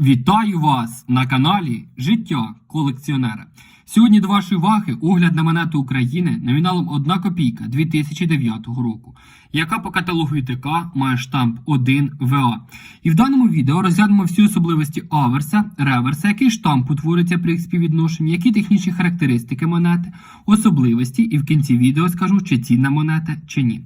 Вітаю вас на каналі Життя колекціонера. Сьогодні до вашої уваги огляд на монету України номіналом 1 копійка 2009 року, яка по каталогу ІТК має штамп 1 ВА. І в даному відео розглянемо всі особливості аверса, реверса, який штамп утворюється при їх співвідношенні, які технічні характеристики монети, особливості, і в кінці відео скажу, чи цінна монета, чи ні.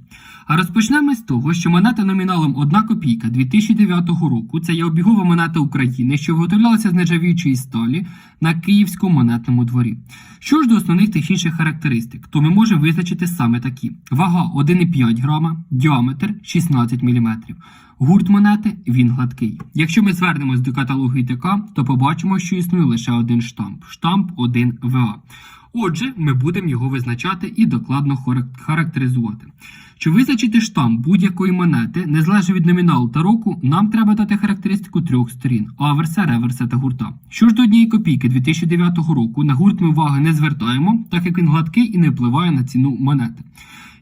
А розпочнемо з того, що монета номіналом 1 копійка 2009 року це є обігова монета України, що виготовлялася з нержавіючої сталі на Київському монетному дворі. Що ж до основних технічних характеристик, то ми можемо визначити саме такі: вага 1,5 грама, діаметр 16 мм. Гурт монети він гладкий. Якщо ми звернемось до каталогу ІТК, то побачимо, що існує лише один штамп штамп 1 ВА. Отже, ми будемо його визначати і докладно характеризувати. Щоб визначити штамп будь-якої монети, незалежно від номіналу та року, нам треба дати характеристику трьох сторін аверса, реверса та гурта. Що ж до однієї копійки 2009 року, на гурт ми уваги не звертаємо, так як він гладкий і не впливає на ціну монети.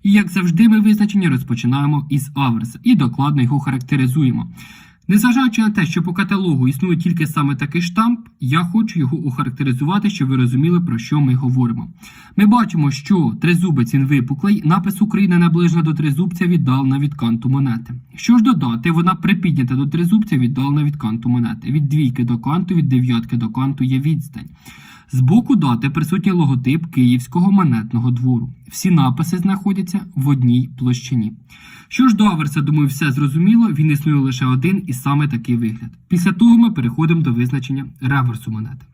І як завжди, ми визначення розпочинаємо із аверса і докладно його характеризуємо. Незважаючи на те, що по каталогу існує тільки саме такий штамп, я хочу його охарактеризувати, щоб ви розуміли, про що ми говоримо. Ми бачимо, що тризубець він випуклий, напис Україна наближена до тризубця віддалена від канту монети. Що ж додати, вона припіднята до тризубця віддалена від канту монети. Від двійки до канту, від дев'ятки до канту є відстань. З боку дати присутній логотип Київського монетного двору. Всі написи знаходяться в одній площині. Що ж до аверса, думаю, все зрозуміло, він існує лише один і саме такий вигляд. Після того ми переходимо до визначення реверсу монети.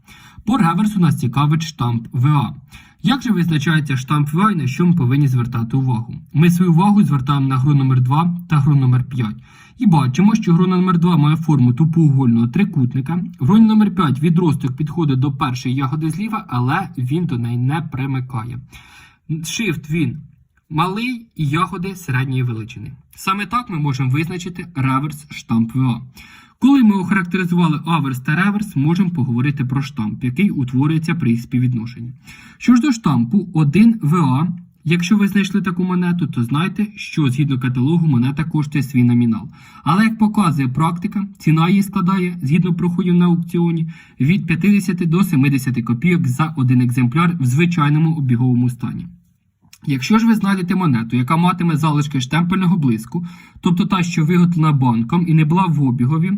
По реверсу нас цікавить штамп ВА. Як же визначається штамп ВА і на що ми повинні звертати увагу? Ми свою увагу звертаємо на гру номер 2 та гру номер 5. І бачимо, що грона номер 2 має форму тупоугольного трикутника. В гроні номер 5 відросток підходить до першої ягоди зліва, але він до неї не примикає. Шифт він малий і ягоди середньої величини. Саме так ми можемо визначити реверс штамп ВА. Коли ми охарактеризували аверс та реверс, можемо поговорити про штамп, який утворюється при їх співвідношенні. Що ж до штампу 1 ВА, якщо ви знайшли таку монету, то знайте, що згідно каталогу монета коштує свій номінал. Але як показує практика, ціна її складає згідно проходів на аукціоні від 50 до 70 копійок за один екземпляр в звичайному обіговому стані. Якщо ж ви знайдете монету, яка матиме залишки штемпельного блиску, тобто та, що виготовлена банком і не була в обігові,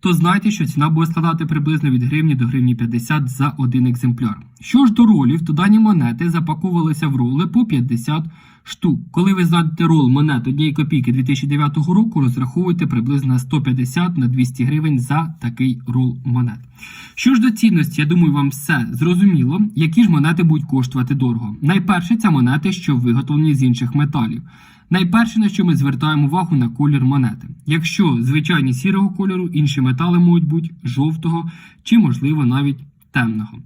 то знайте, що ціна буде складати приблизно від гривні до гривні 50 за один екземпляр. Що ж до ролів, то дані монети запаковувалися в роли по 50 штук. Коли ви знайдете рол монет однієї копійки 2009 року, розраховуйте приблизно 150 на 200 гривень за такий рол монет. Що ж до цінності, я думаю, вам все зрозуміло, які ж монети будуть коштувати дорого. Найперше це монети, що виготовлені з інших металів. Найперше, на що ми звертаємо увагу на колір монети. Якщо звичайні сірого кольору, інші метали можуть бути жовтого чи, можливо, навіть темного.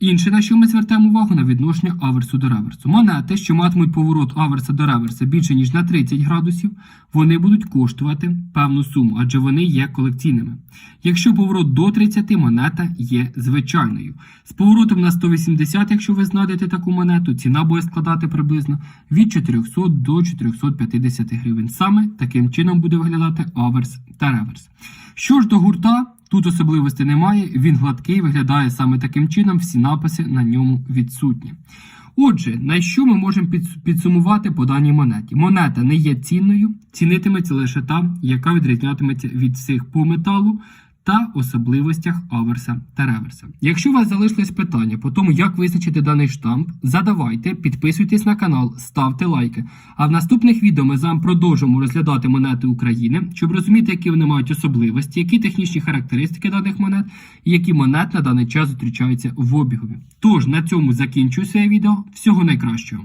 Інше, на що ми звертаємо увагу на відношення аверсу до реверсу. Монети, що матимуть поворот аверса до реверса більше ніж на 30 градусів, вони будуть коштувати певну суму, адже вони є колекційними. Якщо поворот до 30, монета є звичайною. З поворотом на 180, якщо ви знайдете таку монету, ціна буде складати приблизно від 400 до 450 гривень. Саме таким чином буде виглядати аверс та реверс. Що ж до гурта, тут особливостей немає, він гладкий, виглядає саме таким чином, всі написи на ньому відсутні. Отже, на що ми можемо підс- підсумувати по даній монеті? Монета не є цінною, цінитиметься лише та, яка відрізнятиметься від всіх по металу та особливостях аверса та реверса. Якщо у вас залишились питання по тому, як визначити даний штамп, задавайте, підписуйтесь на канал, ставте лайки. А в наступних відео ми з вами продовжимо розглядати монети України, щоб розуміти, які вони мають особливості, які технічні характеристики даних монет і які монет на даний час зустрічаються в обігові. Тож на цьому закінчую своє відео. Всього найкращого.